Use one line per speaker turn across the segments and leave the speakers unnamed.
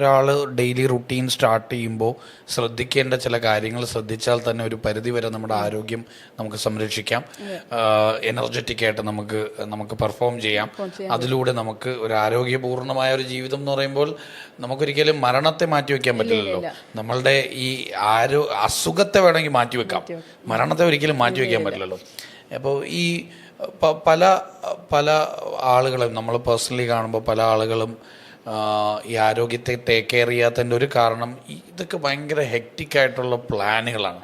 ഒരാൾ daily routine start ചെയ്യുമ്പോൾ ശ്രദ്ധിക്കേണ്ട ചില കാര്യങ്ങൾ ശ്രദ്ധിച്ചാൽ തന്നെ ഒരു പരിധി വരെ നമ്മുടെ ആരോഗ്യം നമുക്ക് സംരക്ഷിക്കാം. എനർജറ്റിക് ആയിട്ട് നമുക്ക് നമുക്ക് പെർഫോം ചെയ്യാം. അതിലൂടെ നമുക്ക് ഒരു ആരോഗ്യപൂർണമായ ഒരു ജീവിതം എന്ന് പറയുമ്പോൾ നമുക്കൊരിക്കലും മരണത്തെ മാറ്റി വെക്കാൻ പറ്റില്ലല്ലോ. നമ്മളുടെ ഈ ആരോ അസുഖത്തെ വേണമെങ്കിൽ മാറ്റി വെക്കാം. മരണത്തെ ഒരിക്കലും മാറ്റി വെക്കാൻ പറ്റില്ലല്ലോ. അപ്പോൾ ഈ പല പല ആളുകളും നമ്മൾ പേഴ്സണലി കാണുമ്പോൾ പല ആളുകളും ഈ ആരോഗ്യത്തെ ടേക്ക് കെയർ ചെയ്യാത്തതിന്റെ ഒരു കാരണം ഇതൊക്കെ ഭയങ്കര ഹെക്റ്റിക് ആയിട്ടുള്ള പ്ലാനുകളാണ്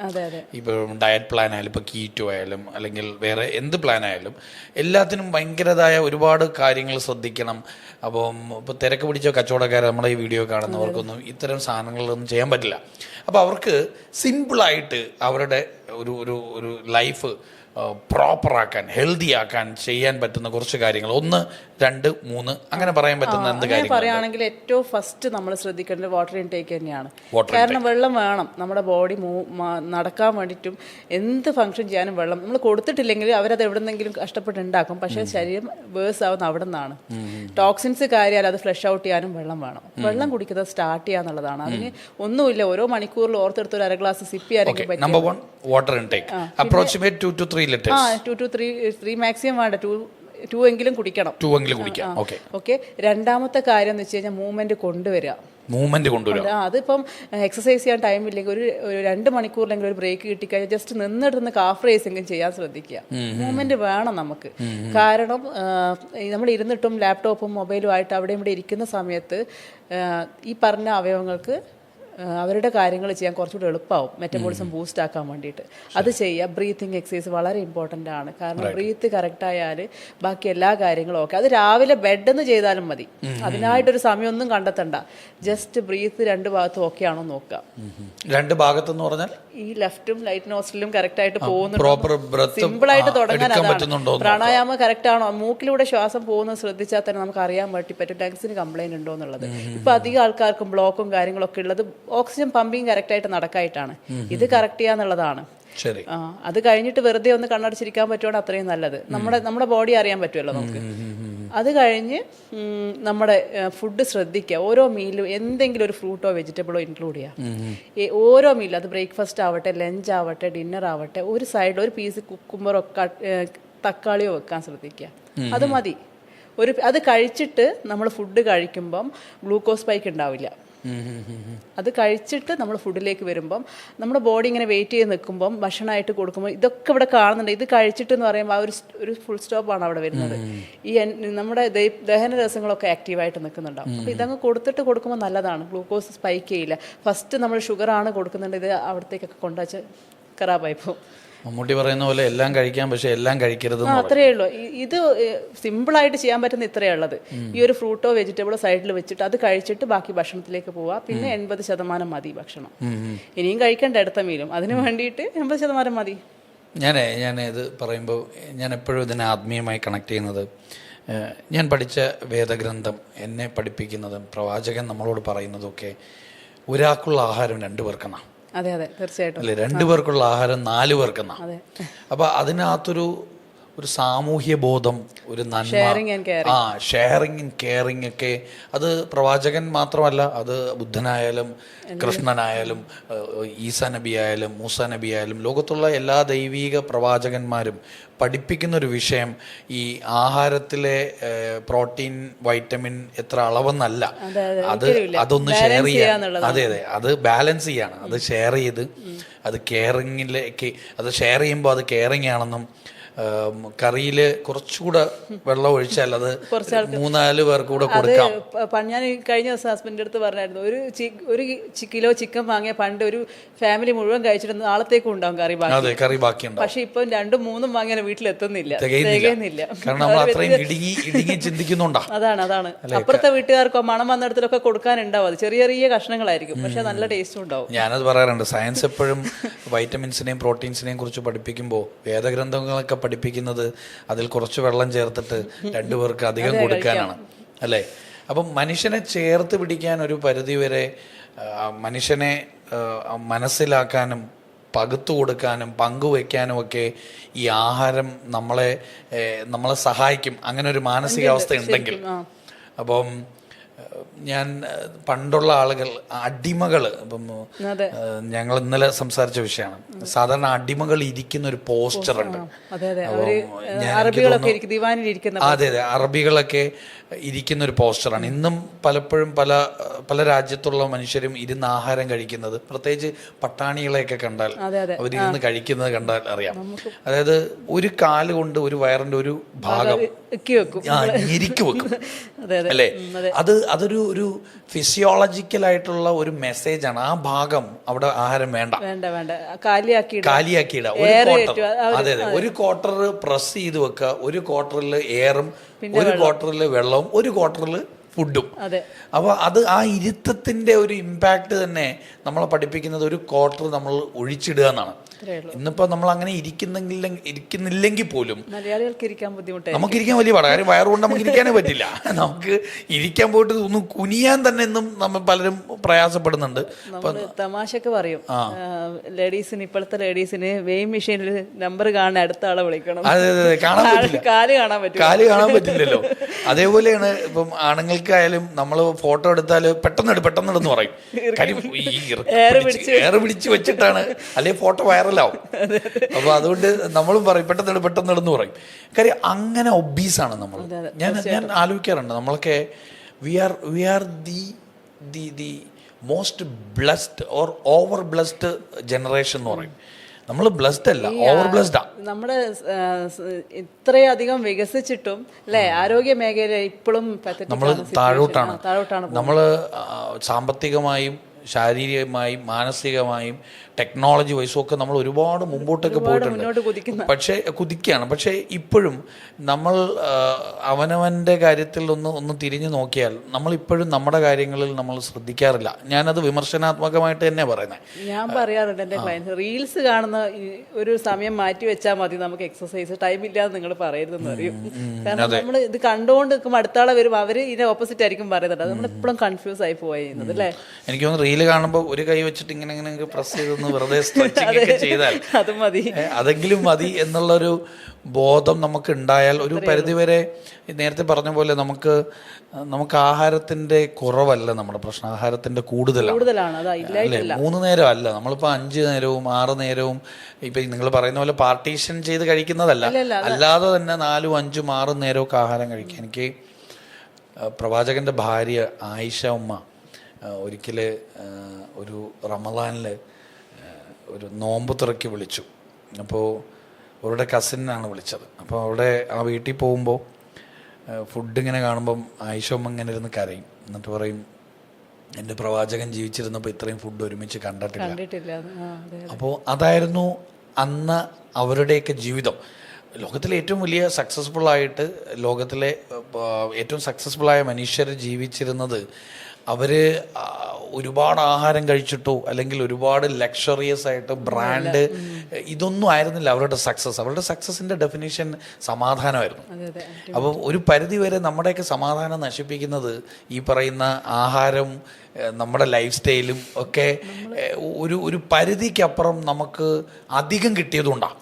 ഇപ്പോൾ ഡയറ്റ് പ്ലാൻ ആയാലും ഇപ്പോൾ കീറ്റോ ആയാലും അല്ലെങ്കിൽ വേറെ എന്ത് പ്ലാൻ ആയാലും എല്ലാത്തിനും ഭയങ്കരതായ ഒരുപാട് കാര്യങ്ങൾ ശ്രദ്ധിക്കണം. അപ്പം ഇപ്പോൾ തിരക്ക് പിടിച്ച കച്ചവടക്കാർ നമ്മുടെ ഈ വീഡിയോ കാണുന്നവർക്കൊന്നും ഇത്തരം സാധനങ്ങളൊന്നും ചെയ്യാൻ പറ്റില്ല. അപ്പോൾ അവർക്ക് സിമ്പിളായിട്ട് അവരുടെ ഒരു ഒരു ഒരു ലൈഫ് പ്രോപ്പറാക്കാൻ ഹെൽത്തി ആക്കാൻ ചെയ്യാൻ പറ്റുന്ന കുറച്ച് കാര്യങ്ങൾ. ഒന്ന് രണ്ട് മൂന്ന് അങ്ങനെ പറയാൻ പറ്റുന്ന എന്ത് കാര്യം
പറയുകയാണെങ്കിൽ ഏറ്റവും ഫസ്റ്റ് നമ്മൾ ശ്രദ്ധിക്കേണ്ടത് വാട്ടർ ഇൻടേക്ക് തന്നെയാണ്. കാരണം വെള്ളം വേണം. നമ്മുടെ ബോഡി നടക്കാൻ വേണ്ടിയിട്ടും എന്ത് ഫംഗ്ഷൻ ചെയ്യാനും വെള്ളം നമ്മൾ കൊടുത്തിട്ടില്ലെങ്കിൽ അവരത് എവിടെ നിന്നെങ്കിലും കഷ്ടപ്പെട്ട് ഉണ്ടാക്കും പക്ഷേ ശരീരം വേഴ്സ് ആവുന്ന അവിടെ നിന്നാണ് ടോക്സിൻസ് കാര്യാൽ അത് ഫ്ലഷ് ഔട്ട് ചെയ്യാനും വെള്ളം വേണം. വെള്ളം കുടിക്കുന്നത് സ്റ്റാർട്ട് ചെയ്യാന്നുള്ളതാണ് അതിന് ഒന്നുമില്ല. ഓരോ മണിക്കൂറിൽ ഓർത്തെടുത്ത് ഒരു അര ഗ്ലാസ് സിപ്പി ആരെങ്കിലും
number one water intake approximate two two three
ആ two two three three maximum വേണ്ട. ടു ടു എങ്കിലും കുടിക്കണം.
ടു എങ്കിലും കുടിക്കാം. ഓക്കെ
ഓക്കെ രണ്ടാമത്തെ കാര്യം എന്ന് വെച്ച് കഴിഞ്ഞാൽ മൂവ്മെന്റ് കൊണ്ടുവരിക.
മൂവ്മെന്റ്
കൊണ്ടുവരിക. അതിപ്പം എക്സസൈസ് ചെയ്യാൻ ടൈം ഇല്ലെങ്കിൽ ഒരു രണ്ട് മണിക്കൂറിലെങ്കിലും ഒരു ബ്രേക്ക് കിട്ടിക്കഴിഞ്ഞാൽ ജസ്റ്റ് നിന്നെടുത്ത് കാഫ് റേസെങ്കിലും ചെയ്യാൻ ശ്രദ്ധിക്കുക. മൂവ്മെന്റ് വേണം നമുക്ക്. കാരണം നമ്മൾ ഇരുന്നിട്ടും ലാപ്ടോപ്പും മൊബൈലും ആയിട്ട് അവിടെ ഇവിടെ ഇരിക്കുന്ന സമയത്ത് ഈ പറഞ്ഞ അവയവങ്ങൾക്ക് അവരുടെ കാര്യങ്ങൾ ചെയ്യാൻ കുറച്ചുകൂടി എളുപ്പമാവും മെറ്റബോളിസം ബൂസ്റ്റ് ആക്കാൻ വേണ്ടിയിട്ട്. അത് ചെയ്യുക. ബ്രീത്തിങ് എക്സസൈസ് വളരെ ഇമ്പോർട്ടന്റ് ആണ്. കാരണം ബ്രീത്ത് കറക്റ്റ് ആയാൽ ബാക്കി എല്ലാ കാര്യങ്ങളും ഓക്കെ അത് രാവിലെ ബെഡ് എന്ന് ചെയ്താലും മതി. അതിനായിട്ടൊരു സമയമൊന്നും കണ്ടെത്തണ്ട. ജസ്റ്റ് ബ്രീത്ത് രണ്ട് ഭാഗത്തും ഓക്കെ ആണോ നോക്കുക.
രണ്ട് ഭാഗത്തെന്ന് പറഞ്ഞാൽ?
ഈ ലെഫ്റ്റും ലൈറ്റ് നോസ്റ്റിലും കറക്റ്റ് ആയിട്ട് പോകുന്നുണ്ട്. സിമ്പിൾ ആയിട്ട് തുടങ്ങാൻ അതാണ്. പ്രാണായാമം കറക്റ്റ് ആണോ? മൂക്കിലൂടെ ശ്വാസം പോകുന്നത് ശ്രദ്ധിച്ചാൽ തന്നെ നമുക്ക് അറിയാൻ പറ്റി. പറ്റും ലങ്സിന് കംപ്ലൈന്റ് ഉണ്ടോ എന്നുള്ളത്. ഇപ്പൊ അധികം ആൾക്കാർക്കും ബ്ലോക്കും കാര്യങ്ങളൊക്കെ ഉള്ളത് ഓക്സിജൻ പമ്പിങ് കറക്റ്റായിട്ട് നടക്കായിട്ടാണ്. ഇത് കറക്റ്റ് ചെയ്യാന്നുള്ളതാണ്
ശരി.
അത് കഴിഞ്ഞിട്ട് വെറുതെ ഒന്ന് കണ്ണടച്ചിരിക്കാൻ പറ്റുവാണ് അത്രയും നല്ലത്. നമ്മുടെ നമ്മുടെ ബോഡി അറിയാൻ പറ്റുമല്ലോ നമുക്ക്. അത് കഴിഞ്ഞ് നമ്മുടെ ഫുഡ് ശ്രദ്ധിക്കുക. ഓരോ മീലും എന്തെങ്കിലും ഒരു ഫ്രൂട്ടോ വെജിറ്റബിളോ ഇൻക്ലൂഡ് ചെയ്യുക. ഓരോ മീൽ അത് ബ്രേക്ക്ഫാസ്റ്റ് ആവട്ടെ ലഞ്ച് ആവട്ടെ ഡിന്നർ ആവട്ടെ ഒരു സൈഡിൽ ഒരു പീസ് കുക്കുമ്പറോ തക്കാളിയോ വെക്കാൻ ശ്രദ്ധിക്കുക. അത് മതി. ഒരു അത് കഴിച്ചിട്ട് നമ്മൾ ഫുഡ് കഴിക്കുമ്പം ഗ്ലൂക്കോസ് സ്പൈക്ക് ഉണ്ടാവില്ല. അത് കഴിച്ചിട്ട് നമ്മൾ ഫുഡിലേക്ക് വരുമ്പം നമ്മുടെ ബോഡി ഇങ്ങനെ വെയിറ്റ് ചെയ്ത് നിൽക്കുമ്പം ഭക്ഷണമായിട്ട് കൊടുക്കുമ്പോൾ ഇതൊക്കെ ഇവിടെ കാണുന്നുണ്ട്. ഇത് കഴിച്ചിട്ട് എന്ന് പറയുമ്പോൾ ആ ഒരു ഒരു ഫുൾ സ്റ്റോപ്പാണ് അവിടെ വരുന്നത്. ഈ നമ്മുടെ ദഹ- ദഹന രസങ്ങളൊക്കെ ആക്റ്റീവായിട്ട് നിൽക്കുന്നുണ്ടാവും. അപ്പോൾ ഇതങ്ങ് കൊടുത്തിട്ട് കൊടുക്കുമ്പോൾ നല്ലതാണ്. ഗ്ലൂക്കോസ് സ്പൈക്ക് ചെയ്യില്ല. ഫസ്റ്റ് നമ്മൾ ഷുഗറാണ് കൊടുക്കുന്നുണ്ട്. ഇത് അവിടത്തേക്കൊക്കെ കൊണ്ടുവച്ച് ഖറാബായി പോകും.
മമ്മൂട്ടി പറയുന്ന പോലെ എല്ലാം കഴിക്കാം പക്ഷെ എല്ലാം കഴിക്കരുത്
അത്രേ ഉള്ളൂ. ഇത് ഇത് സിമ്പിളായിട്ട് ചെയ്യാൻ പറ്റുന്ന ഇത്രയേ ഉള്ളത്. ഈ ഒരു ഫ്രൂട്ടോ വെജിറ്റബിളോ സൈഡിൽ വെച്ചിട്ട് അത് കഴിച്ചിട്ട് ബാക്കി ഭക്ഷണത്തിലേക്ക് പോവാ. പിന്നെ എൺപത് ശതമാനം മതി ഭക്ഷണം. ഇനിയും കഴിക്കേണ്ട അടുത്ത മീലും. അതിന് വേണ്ടിയിട്ട് എൺപത് ശതമാനം മതി.
ഞാൻ ഞാൻ ഇത് പറയുമ്പോൾ ഞാൻ എപ്പോഴും ഇതിനെ ആത്മീയമായി കണക്ട് ചെയ്യുന്നത് ഞാൻ പഠിച്ച വേദഗ്രന്ഥം എന്നെ പഠിപ്പിക്കുന്നതും പ്രവാചകൻ നമ്മളോട് പറയുന്നതും ഒക്കെ ഒരാൾക്കുള്ള ആഹാരം രണ്ടു പേർക്കെന്നാ
അതെ അതെ. തീർച്ചയായിട്ടും.
അല്ലെ? രണ്ടു പേർക്കുള്ള ആഹാരം നാല് പേർക്കെന്നാ. അപ്പൊ അതിനകത്തൊരു ഒരു സാമൂഹ്യ ബോധം ഒരു നന്മ. ആ ഷെയറിങ് കെയറിങ് ഒക്കെ. അത് പ്രവാചകൻ മാത്രമല്ല അത് ബുദ്ധനായാലും കൃഷ്ണനായാലും ഈസ നബി ആയാലും മൂസ നബി ആയാലും ലോകത്തുള്ള എല്ലാ ദൈവീക പ്രവാചകന്മാരും പഠിപ്പിക്കുന്ന ഒരു വിഷയം ഈ ആഹാരത്തിലെ പ്രോട്ടീൻ വൈറ്റമിൻ എത്ര അളവെന്നല്ല. അത് അതൊന്ന് ഷെയർ ചെയ്യാൻ. അതെ അതെ അത് ബാലൻസ് ചെയ്യാണ്. അത് ഷെയർ ചെയ്ത് അത് കെയറിങ്ങിലേക്ക് അത് ഷെയർ ചെയ്യുമ്പോൾ അത് കെയറിങ് ആണെന്നും കറിയിൽ കുറച്ചുകൂടെ വെള്ളം ഒഴിച്ചാൽ അത് മൂന്നാൽ പേർക്ക് കൂടെ കൊടുക്കാം.
ഞാൻ കഴിഞ്ഞ ദിവസം ഹസ്ബൻഡിന്റെ അടുത്ത് പറഞ്ഞായിരുന്നു ഒരു ഒരു കിലോ ചിക്കൻ വാങ്ങിയ പണ്ട് ഒരു ഫാമിലി മുഴുവൻ കഴിച്ചിട്ട് നാളത്തേക്കും ഉണ്ടാവും കറി ബാക്കി.
അതെ കറി ബാക്കിയുണ്ടാവും
പക്ഷെ ഇപ്പൊ രണ്ടും മൂന്നും വാങ്ങിയാൽ വീട്ടിലെത്തുന്നില്ല.
തികയുന്നില്ല. കാരണം നമ്മൾ അത്രയും ഇടുങ്ങി ഇടുങ്ങി ചിന്തിക്കുന്നുണ്ടോ?
അതാണ് അതാണ്. അപ്പുറത്തെ വീട്ടുകാർക്കോ മണം വന്നിടത്തിലൊക്കെ കൊടുക്കാനുണ്ടാവും. അത് ചെറിയ ചെറിയ കഷ്ണങ്ങളായിരിക്കും. പക്ഷെ നല്ല ടേസ്റ്റും ഉണ്ടാവും.
ഞാനത് പറയാറുണ്ട്. സയൻസ് എപ്പോഴും വൈറ്റമിൻസിനെയും പ്രോട്ടീൻസിനെയും കുറിച്ച് പഠിപ്പിക്കുമ്പോൾ വേദഗ്രന്ഥങ്ങളൊക്കെ പഠിപ്പിക്കുന്നത് അതിൽ കുറച്ച് വെള്ളം ചേർത്തിട്ട് രണ്ടുപേർക്ക് അധികം കൊടുക്കാനാണ്. അല്ലേ? അപ്പം മനുഷ്യനെ ചേർത്ത് പിടിക്കാൻ ഒരു പരിധിവരെ മനുഷ്യനെ മനസ്സിലാക്കാനും പകുത്തു കൊടുക്കാനും പങ്കുവെക്കാനും ഒക്കെ ഈ ആഹാരം നമ്മളെ നമ്മളെ സഹായിക്കും. അങ്ങനെ ഒരു മാനസികാവസ്ഥ ഉണ്ടെങ്കിൽ. അപ്പം ഞാൻ പണ്ടുള്ള ആളുകൾ അടിമകൾ ഇപ്പം ഞങ്ങൾ ഇന്നലെ സംസാരിച്ച വിഷയമാണ്. സാധാരണ അടിമകൾ ഇരിക്കുന്ന ഒരു പോസ്റ്റർ ഉണ്ട്.
അതെ അതെ. അറബികളൊക്കെ ഇരിക്കും ഇരിക്കുന്ന
ഒരു പോസ്റ്ററാണ്. ഇന്നും പലപ്പോഴും പല പല രാജ്യത്തുള്ള മനുഷ്യരും ഇരുന്ന് ആഹാരം കഴിക്കുന്നത് പ്രത്യേകിച്ച് പട്ടാണികളെയൊക്കെ കണ്ടാൽ അവരിരുന്ന് കഴിക്കുന്നത് കണ്ടാൽ അറിയാം. അതായത് ഒരു കാൽ കൊണ്ട് ഒരു വയറിന്റെ ഒരു ഭാഗം ഞെരിക്ക് വെക്കും. അല്ലേ? അത്. അതൊരു ഒരു ഫിസിയോളജിക്കൽ ആയിട്ടുള്ള ഒരു മെസ്സേജ് ആണ്. ആ ഭാഗം അവിടെ ആഹാരം വേണ്ട.
വേണ്ട വേണ്ട. കാലിയാക്കി
കാലിയാക്കിയിട ഒരു ക്വാർട്ടർ അതെ അതെ. ഒരു ക്വാർട്ടർ പ്രസ് ചെയ്ത് വെക്കുക. ഒരു ക്വാർട്ടറിൽ എയറും ഒരു ക്വാർട്ടറിൽ വെള്ളവും ഒരു ക്വാർട്ടറിൽ ഫുഡും അപ്പോൾ അത് ആ ഇരുത്തത്തിന്റെ ഒരു ഇമ്പാക്റ്റ് തന്നെ നമ്മളെ പഠിപ്പിക്കുന്നത് ഒരു ക്വാർട്ടർ നമ്മൾ ഒഴിച്ചിടുക എന്നാണ്. ഇന്നിപ്പോ നമ്മൾ അങ്ങനെ ഇരിക്കുന്നെങ്കിൽ ഇരിക്കുന്നില്ലെങ്കിൽ പോലും നമുക്ക് ഇരിക്കാൻ വലിയ പാടാ. കാര്യം വയറുകൊണ്ട് നമുക്ക് ഇരിക്കാനേ പറ്റില്ല. നമുക്ക് ഇരിക്കാൻ പോയിട്ട് ഒന്ന് കുനിയാൻ തന്നെ എന്നും നമ്മൾ പലരും പ്രയാസപ്പെടുന്നുണ്ട്.
തമാശക്ക് പറയും. ലേഡീസിന് ഇപ്പോഴത്തെ ലേഡീസിന് വെയിം മെഷീനിൽ നമ്പർ കാണാൻ അടുത്ത ആളെ വിളിക്കണം.
അതെ അതെ കാണാൻ പറ്റില്ല.
കാൽ കാണാൻ
കാൽ കാണാൻ പറ്റില്ലല്ലോ. അതേപോലെയാണ് ഇപ്പം ആണുങ്ങൾക്കായാലും നമ്മൾ ഫോട്ടോ എടുത്താൽ പെട്ടെന്ന് എടു പെട്ടെന്ന് എടുന്ന് പറയും കാര്യം ഈ ഏറെ പിടിച്ച് വെച്ചിട്ടാണ്. അല്ലെങ്കിൽ ഫോട്ടോ വൈറലാവും. അപ്പൊ അതുകൊണ്ട് നമ്മളും പറയും പെട്ടെന്ന് എടു പെട്ടെന്ന് എടുന്ന് പറയും. കാര്യം അങ്ങനെ ഒബീസാണ് നമ്മൾ ഞാൻ ഞാൻ ആലോചിക്കാറുണ്ട്. നമ്മളൊക്കെ we are we are the the the most blessed or over blessed generation എന്ന് പറയും. നമ്മൾ ബ്ലസ്ഡ് അല്ല ഓവർ ബ്ലസ്ഡാ
നമ്മുടെ ഇത്രയധികം വികസിച്ചിട്ടും അല്ലെ ആരോഗ്യ മേഖല ഇപ്പോഴും
നമ്മൾ താഴോട്ടാണ്.
താഴോട്ടാണ്
നമ്മൾ സാമ്പത്തികമായും ശാരീരികമായും മാനസികമായും ടെക്നോളജി വൈസും ഒക്കെ നമ്മൾ ഒരുപാട് മുമ്പോട്ടൊക്കെ പോയിട്ടുണ്ട്. പക്ഷേ കുതിക്കുകയാണ്. പക്ഷേ ഇപ്പോഴും നമ്മൾ അവനവന്റെ കാര്യത്തിൽ ഒന്ന് ഒന്ന് തിരിഞ്ഞു നോക്കിയാൽ നമ്മൾ ഇപ്പോഴും നമ്മുടെ കാര്യങ്ങളിൽ നമ്മൾ ശ്രദ്ധിക്കാറില്ല. ഞാനത് വിമർശനാത്മകമായിട്ട് തന്നെ പറയുന്നത്
ഞാൻ പറയാറുണ്ട് എന്റെ ക്ലയൻസ് റീൽസ് കാണുന്ന ഒരു സമയം മാറ്റി വെച്ചാൽ മതി നമുക്ക് എക്സസൈസ് ടൈം ഇല്ലാന്ന് നിങ്ങൾ പറയരുതെന്ന് പറയും. കാരണം നമ്മൾ ഇത് കണ്ടുകൊണ്ട് നിൽക്കുമ്പോൾ അടുത്താളെ വരുമ്പോൾ അവർ ഇതിനെ ഓപ്പോസിറ്റ് ആയിരിക്കും പറയുന്നുണ്ട് അത് നമ്മൾ എപ്പോഴും കൺഫ്യൂസ് ആയി പോയി ചെയ്യുന്നത് അല്ലേ?
എനിക്ക് തോന്നുന്നു റീൽ കാണുമ്പോൾ ഒരു കൈ വെച്ചിട്ട് ഇങ്ങനെ ഇങ്ങനെ പ്രസ് ചെയ്തൊന്ന് വെറുതെ സ്ട്രെച്ചിങ് ഒക്കെ ചെയ്താൽ
അത് മതി.
അതെങ്കിലും മതി എന്നുള്ളൊരു ബോധം നമുക്ക് ഉണ്ടായാൽ ഒരു പരിധിവരെ നേരത്തെ പറഞ്ഞ പോലെ നമുക്ക് നമുക്ക് ആഹാരത്തിന്റെ കുറവല്ല നമ്മുടെ പ്രശ്നം. ആഹാരത്തിന്റെ കൂടുതലാണ്. അല്ലേ? മൂന്ന് നേരം അല്ല നമ്മളിപ്പോ അഞ്ച് നേരവും ആറ് നേരവും ഇപ്പൊ നിങ്ങൾ പറയുന്ന പോലെ പാർട്ടീഷൻ ചെയ്ത് കഴിക്കുന്നതല്ല. അല്ലാതെ തന്നെ നാലും അഞ്ചും ആറും നേരമൊക്കെ ആഹാരം കഴിക്കുക. എനിക്ക് പ്രവാചകന്റെ ഭാര്യ ആയിഷ ഉമ്മ ഒരിക്കൽ ഒരു റമദാനിൽ ഒരു നോമ്പ് തുറക്കി വിളിച്ചു. അപ്പോൾ അവരുടെ കസിനാണ് വിളിച്ചത്. അപ്പോൾ അവിടെ ആ വീട്ടിൽ പോകുമ്പോൾ ഫുഡ് ഇങ്ങനെ കാണുമ്പം ആയിഷ ഉമ്മ ഇങ്ങനെ ഇരുന്ന് കരയും. എന്നിട്ട് പറയും എന്റെ പ്രവാചകൻ ജീവിച്ചിരുന്നപ്പോൾ ഇത്രയും ഫുഡ് ഒരുമിച്ച് കണ്ടിട്ടില്ല. അപ്പോൾ അതായിരുന്നു അന്ന് അവരുടെയൊക്കെ ജീവിതം. ലോകത്തിലെ ഏറ്റവും വലിയ സക്സസ്ഫുൾ ആയിട്ട് ലോകത്തിലെ ഏറ്റവും സക്സസ്ഫുൾ ആയ മനുഷ്യർ ജീവിച്ചിരുന്നത് അവർ ആ, ഒരുപാട് ആഹാരം കഴിച്ചിട്ടോ അല്ലെങ്കിൽ ഒരുപാട് ലക്ഷറിയസ് ആയിട്ട് ബ്രാൻഡ് ഇതൊന്നും ആയിരുന്നില്ല അവരുടെ സക്സസ് അവരുടെ സക്സസിന്റെ ഡെഫിനേഷൻ സമാധാനമായിരുന്നു. അപ്പോൾ ഒരു പരിധി വരെ നമ്മുടെയൊക്കെ സമാധാനം നശിപ്പിക്കുന്നത് ഈ പറയുന്ന ആഹാരം നമ്മുടെ ലൈഫ് സ്റ്റൈലും ഒക്കെ ഒരു ഒരു പരിധിക്കപ്പുറം നമുക്ക് അധികം കിട്ടിയതുകൊണ്ടാണ്